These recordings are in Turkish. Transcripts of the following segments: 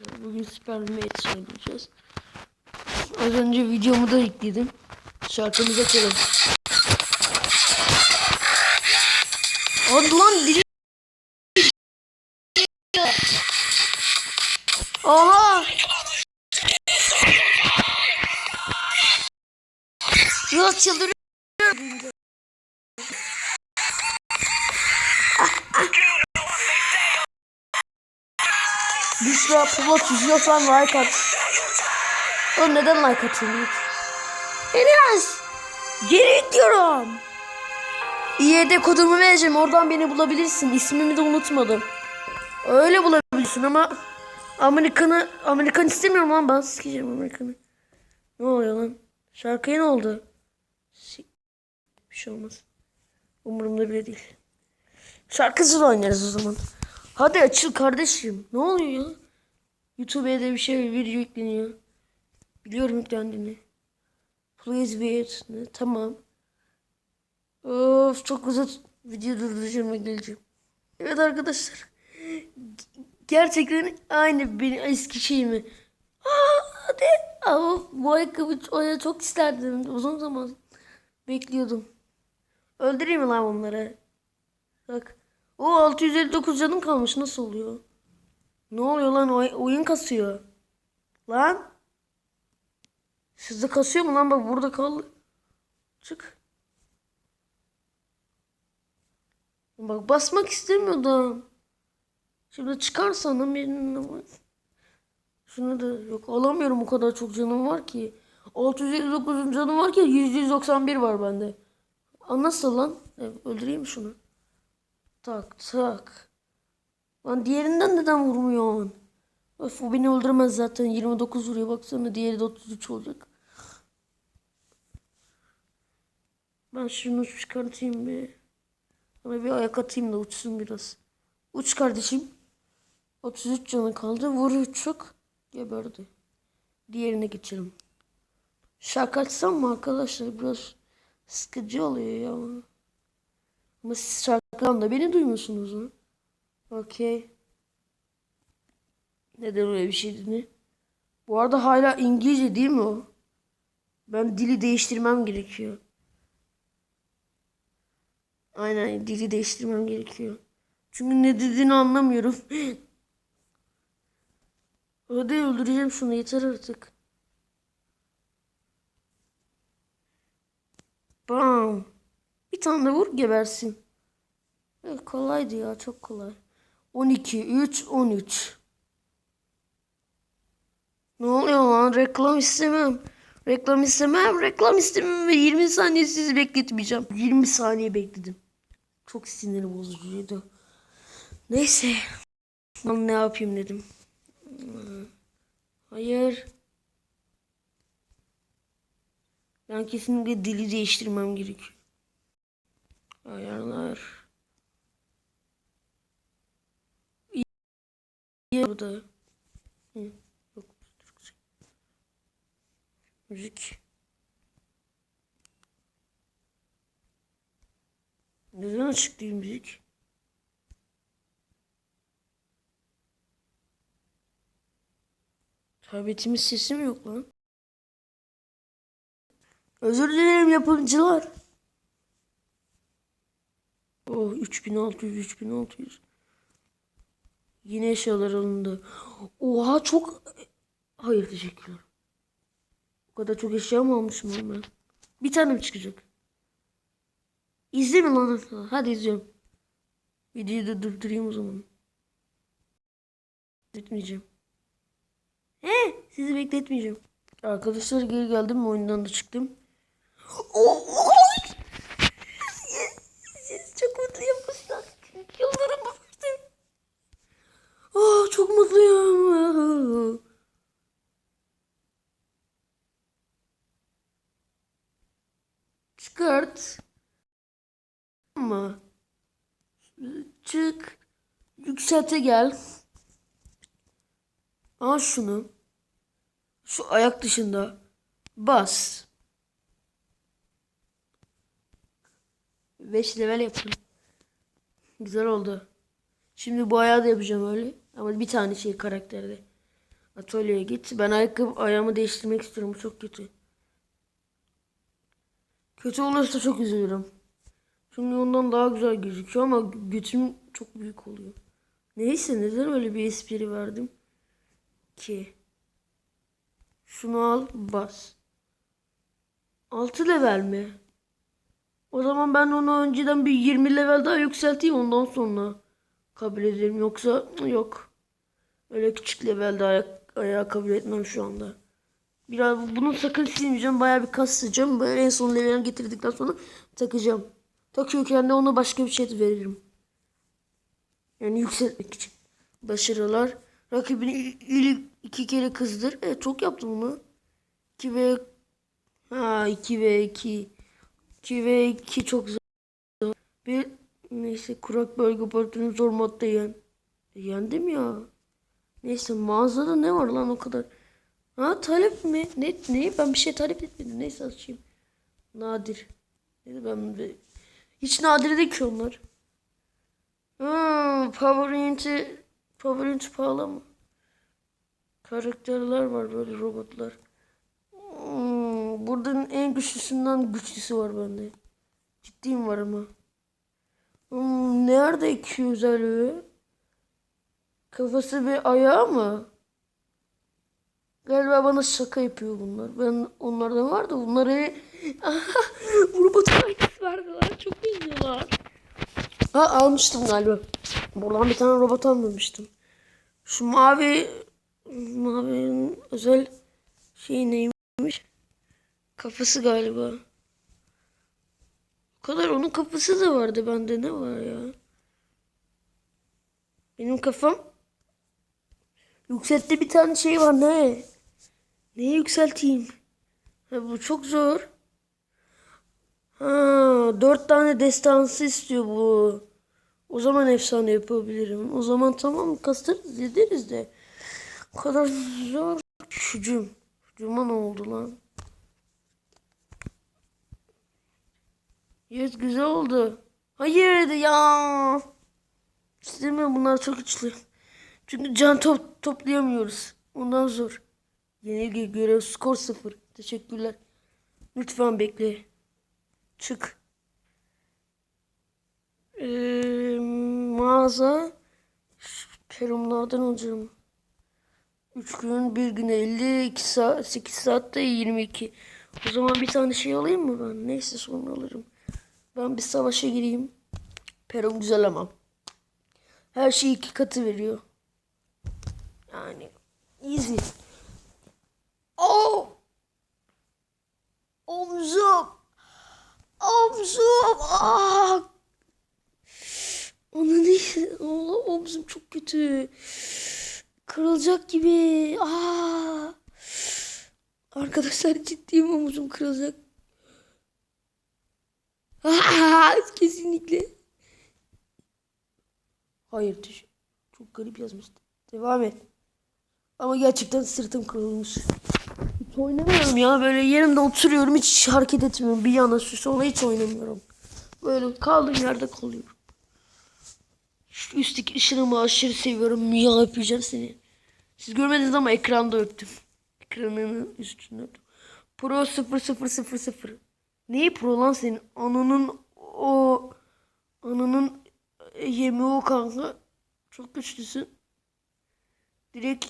Bugün Super Mates oynayacağız. Az önce videomu da yükledim. Şarkımızı açalım. Hadi lan dili... Aha! Ya çıldırıyorum. Büşra Polat izliyorsan like at. Oğlum neden like atıyorsun? Enes! Geri diyorum. İYD kodumu vereceğim. Oradan beni bulabilirsin. İsmimi de unutmadım. Öyle bulabilirsin ama Amerikan'ı Amerikan istemiyorum lan ben sikeceğim Amerikan'ı. Ne oluyor lan? Şarkıya ne oldu? Bir şey olmaz. Umurumda bile değil. Şarkısız oynarız o zaman. Hadi açıl kardeşim. Ne oluyor ya? YouTube'a da bir şey video yükleniyor. Biliyorum yüklendiğini. Please wait. Ne? Tamam. Of çok uzun video durduracağım geleceğim. Evet arkadaşlar. Gerçekten aynı benim eski şeyimi. Hadi. Ama bu ayakkabı oya çok isterdim. Uzun zaman bekliyordum. Öldüreyim mi lan onları? Bak. O 659 canım kalmış. Nasıl oluyor? Ne oluyor lan? Oy- oyun kasıyor. Lan. Sizde kasıyor mu lan? Bak burada kal. Çık. Bak basmak istemiyordum. Şimdi çıkarsan benim Şunu da yok alamıyorum o kadar çok canım var ki. 659 canım var ki 191 var bende. Aa, nasıl lan? E, öldüreyim şunu. Tak tak. Lan diğerinden neden vurmuyor? Öf o beni öldürmez zaten. 29 vuruyor baksana. Diğeri de 33 olacak. Ben şunu çıkartayım bir. Ona bir ayak atayım da uçsun biraz. Uç kardeşim. 33 canı kaldı. Vur uçuk. Geberdi. Diğerine geçelim. Şarkı açsam mı arkadaşlar? Biraz sıkıcı oluyor ya. Ama siz şarkıdan da beni duymuyorsunuz mu? Okey. Neden öyle bir şey dedi? Bu arada hala İngilizce değil mi o? Ben dili değiştirmem gerekiyor. Aynen dili değiştirmem gerekiyor. Çünkü ne dediğini anlamıyorum. Hadi öldüreceğim şunu yeter artık. Bam. Bir tane de vur gebersin. Evet, kolaydı ya çok kolay. 12, 3, 13. Ne oluyor lan? Reklam istemem. Reklam istemem. Reklam istemem ve 20 saniye sizi bekletmeyeceğim. 20 saniye bekledim. Çok sinir bozucuydu. Neyse. Ben ne yapayım dedim. Hayır. Ben kesinlikle dili değiştirmem gerekiyor. Ayarlar. Burada. Hı, yok. Müzik. Neden açık değil müzik? Tabletimin sesi mi yok lan? Özür dilerim yapımcılar. Oh 3600 3600. Yine eşyalar alındı. Oha çok... Hayır teşekkürler. O kadar çok eşya mı almışım ben? Bir tane mi çıkacak? İzle mi lan? Hadi izliyorum. Videoyu da durdurayım o zaman. Bekletmeyeceğim. He, sizi bekletmeyeceğim. Arkadaşlar geri geldim oyundan da çıktım. Oh, Siz çok mutluyum kızlar. Yıldırım baktım. Oh, çok mutluyum. Çıkart. Ama çık. Yükselte gel. Al şunu. Şu ayak dışında. Bas. 5 level yaptım. Güzel oldu. Şimdi bu ayağı da yapacağım öyle. Ama bir tane şey karakterde. Atölyeye git. Ben ayakkabı ayağımı değiştirmek istiyorum. Bu çok kötü. Kötü olursa çok üzülürüm. Çünkü ondan daha güzel gözüküyor ama götüm çok büyük oluyor. Neyse neden öyle bir espri verdim ki? Şunu al bas. 6 level mi? O zaman ben onu önceden bir 20 level daha yükselteyim ondan sonra kabul ederim. Yoksa yok. Öyle küçük levelde ayak, ayağı kabul etmem şu anda. Biraz bunu sakın silmeyeceğim. Bayağı bir kasacağım. Böyle en son level'e getirdikten sonra takacağım. Takıyorken de ona başka bir şey veririm. Yani yükseltmek için. Başarılar. Rakibini il- il- iki kere kızdır. Evet çok yaptım bunu. 2 ve ha 2 ve 2. 2 ve 2 çok zor. Bir neyse kurak bölge partinin zor modda yen. Yendim ya. Neyse mağazada ne var lan o kadar. Ha talep mi? Ne, ne? Ben bir şey talep etmedim. Neyse açayım. Nadir. Neyse ben de... Hiç nadir değil ki onlar. Ha, Power Unit'i Power Unit pahalı mı? Karakterler var böyle robotlar. Hmm, buradan en güçlüsünden güçlüsü var bende. Ciddiyim var ama. Hmm, nerede iki özelliği? Kafası ve ayağı mı? Galiba bana şaka yapıyor bunlar. Ben onlardan var da bunları bu robot aynısı verdiler. Çok üzüyorlar. Ha almıştım galiba. Buradan bir tane robot almamıştım. Şu mavi mavinin özel şey neymiş? Kafası galiba. O kadar onun kafası da vardı bende ne var ya? Benim kafam yükseltti bir tane şey var ne? Neyi yükselteyim? Ha, bu çok zor. Ha, dört tane destansı istiyor bu. O zaman efsane yapabilirim. O zaman tamam kastırız ederiz de. O kadar zor. Hücum. Hücuma ne oldu lan? Evet güzel oldu. Hayır ya. İstemiyorum bunlar çok güçlü. Çünkü can top toplayamıyoruz. Ondan zor. Yenilgi görev skor sıfır. Teşekkürler. Lütfen bekle. Çık. Ee, mağaza Perumlardan alacağım. 3 gün, 1 gün 50, 2 saat, 8 saatte 22. O zaman bir tane şey alayım mı ben? Neyse sonra alırım. Ben bir savaşa gireyim. Perum güzel ama. Her şey iki katı veriyor. Yani easy. Oh! Omzum! Omzum! Ah! Onu ne? Allah omzum çok kötü. Kırılacak gibi. Aa! Arkadaşlar ciddiyim omzum kırılacak. Aa, kesinlikle. Hayır düş. Çok garip yazmıştı. Devam et. Ama gerçekten sırtım kırılmış. Oynamıyorum ya. Böyle yerimde oturuyorum. Hiç hareket etmiyorum. Bir yana şu sola hiç oynamıyorum. Böyle kaldığım yerde kalıyorum. Şu üstteki ışınımı aşırı seviyorum. Ya yapacağım seni. Siz görmediniz ama ekranda öptüm. Ekranının üstünde öptüm. Pro 0000. Neyi pro lan senin? Ananın o ananın yemeği o kanka. Çok güçlüsün. Direkt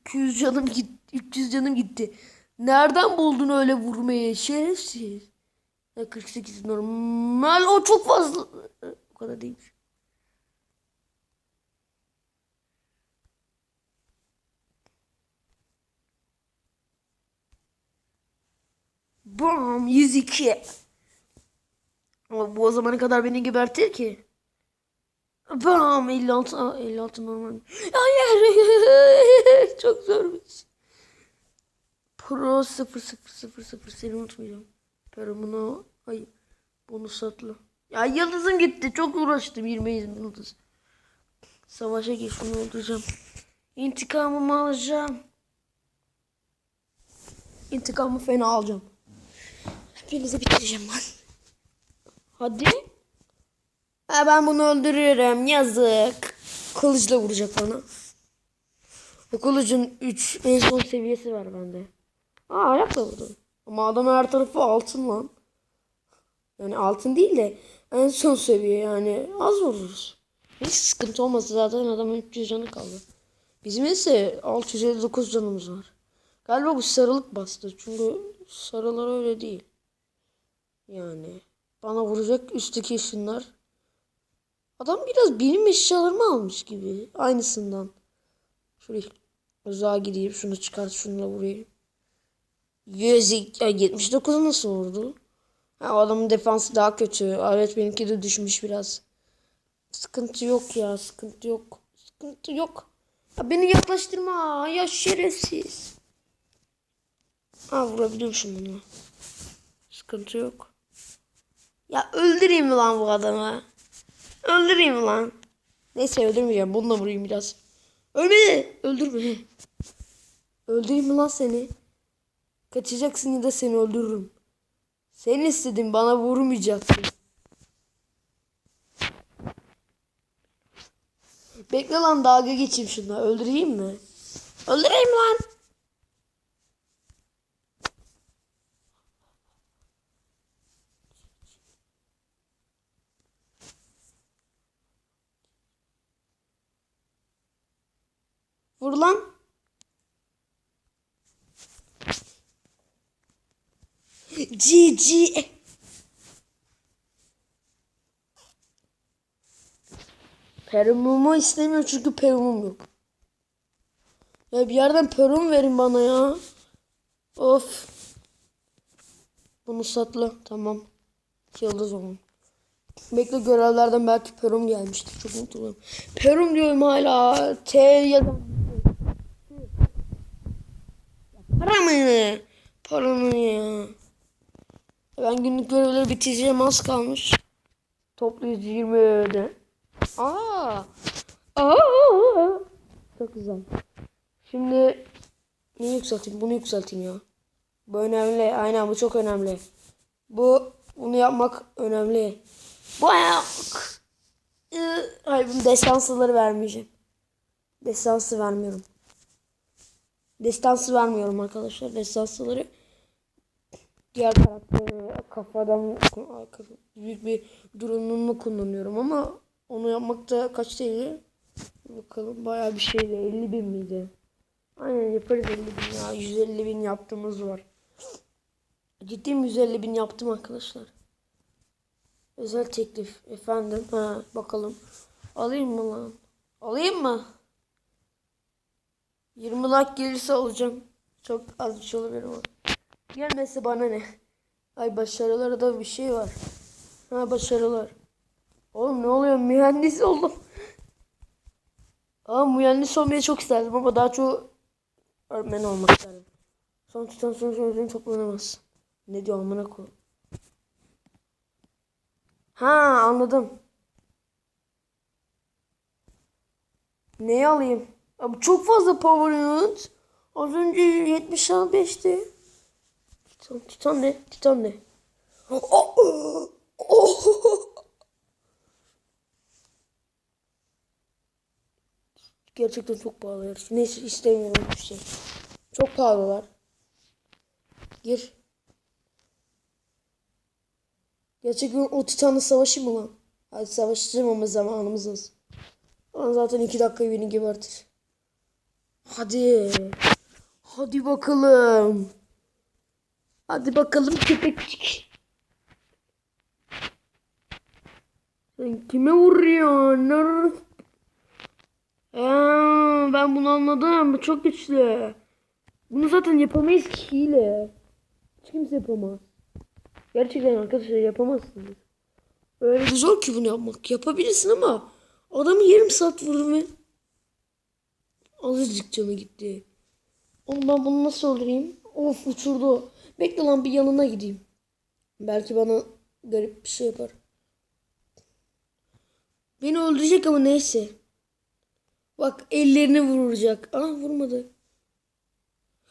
200 canım gitti. 300 canım gitti. Nereden buldun öyle vurmayı? Şerefsiz. Ya 48 normal. O çok fazla. O kadar değilmiş. Bam 102. Ama bu o zamana kadar beni gebertir ki. Bam 56 Aa, 56 normal. Hayır. Çok zormuş. Pro 0000 seni unutmayacağım. Perumuno hayır. Bonus atlı. Ya yıldızım gitti. Çok uğraştım 20 yıldız. Savaşa geç bunu öldüreceğim. İntikamımı alacağım. İntikamı fena alacağım. Hepinizi bitireceğim ben. Hadi. Ben bunu öldürürüm. Yazık. Kılıçla vuracak bana. Okulucun 3 en son seviyesi var bende. Aa ayakla vurdum. Ama adam her tarafı altın lan. Yani altın değil de en son seviye yani az vururuz. Hiç sıkıntı olmasa zaten adamın 300 canı kaldı. Bizim ise 659 canımız var. Galiba bu sarılık bastı. Çünkü sarılar öyle değil. Yani bana vuracak üstteki ışınlar. Adam biraz benim eşyalarımı almış gibi. Aynısından. Şuraya uzağa gideyim. Şunu çıkart şununla vurayım. 100, ay, 79 nasıl vurdu? Ha, adamın defansı daha kötü. Evet benimki de düşmüş biraz. Sıkıntı yok ya. Sıkıntı yok. Sıkıntı yok. Ya beni yaklaştırma. Ya şerefsiz. Ha vurabiliyormuşum bunu. Sıkıntı yok. Ya öldüreyim mi lan bu adamı? Öldüreyim lan? Neyse öldürmeyeceğim. Bununla vurayım biraz. Ölme! Öldürme. Öldüreyim mi lan seni? Kaçacaksın ya da seni öldürürüm. Sen istedin bana vurmayacaksın. Bekle lan dalga geçeyim şuna. Öldüreyim mi? Öldüreyim lan. Vur lan. GG. Perumumu istemiyor çünkü perumum yok. Ya bir yerden perum verin bana ya. Of. Bunu satla. Tamam. Yıldız onun. Bekle görevlerden belki perum gelmiştir. Çok mutluyum. Perum diyorum hala. T yazan. Para mı? Para mı ya? Ben günlük görevleri bitireceğim az kalmış. Toplu 120 öde. Aa. Aa. Çok güzel. Şimdi neyi yükselteyim? Bunu yükselteyim ya. Bu önemli. Aynen bu çok önemli. Bu bunu yapmak önemli. Ee, Hayır bunu destansıları vermeyeceğim. Destansı vermiyorum. Destansı vermiyorum arkadaşlar. Destansıları diğer karakteri kafadan büyük bir durumunu kullanıyorum ama onu yapmakta kaç değil? Bakalım bayağı bir şeydi. 50 bin miydi? Aynen yaparız 50 bin ya. 150 bin yaptığımız var. Ciddiyim 150 bin yaptım arkadaşlar. Özel teklif. Efendim. Ha, bakalım. Alayım mı lan? Alayım mı? 20 like gelirse alacağım. Çok az bir şey olabilir ama. Gelmesi bana ne? Ay başarılara da bir şey var. Ha başarılar. Oğlum ne oluyor? Mühendis oldum. Aa mühendis olmayı çok isterdim ama daha çok öğretmen olmak isterdim. Son tutan sonuç öğretmeni toplanamaz. Ne diyor amına koy. Ha anladım. Neyi alayım? Abi çok fazla power unit. Az önce 75'ti. Titan, titan ne? Titan ne? Oh, oh, oh. Gerçekten çok pahalı her şey. Neyse istemiyorum bir şey. Çok pahalılar. Gir. Gerçekten o Titan'la savaşı mı lan? Hadi savaşacağım ama zamanımız az. Ama zaten iki dakika beni gebertir. Hadi. Hadi bakalım. Hadi bakalım köpekçik. Sen kime vuruyorsun? Aa, ben bunu anladım. Bu çok güçlü. Bunu zaten yapamayız ki hile. Hiç kimse yapamaz. Gerçekten arkadaşlar yapamazsınız. Öyle zor ki bunu yapmak. Yapabilirsin ama adamı yarım saat vurdum ve azıcık canı gitti. Oğlum ben bunu nasıl öldüreyim? Of uçurdu. Bekle lan bir yanına gideyim. Belki bana garip bir şey yapar. Beni öldürecek ama neyse. Bak ellerini vuracak. Ah vurmadı.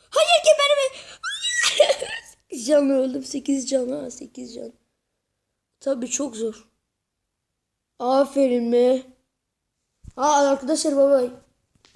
Hayır geberme. can öldüm. 8 can ha 8 can. Tabii çok zor. Aferin mi? Ha arkadaşlar bay bay.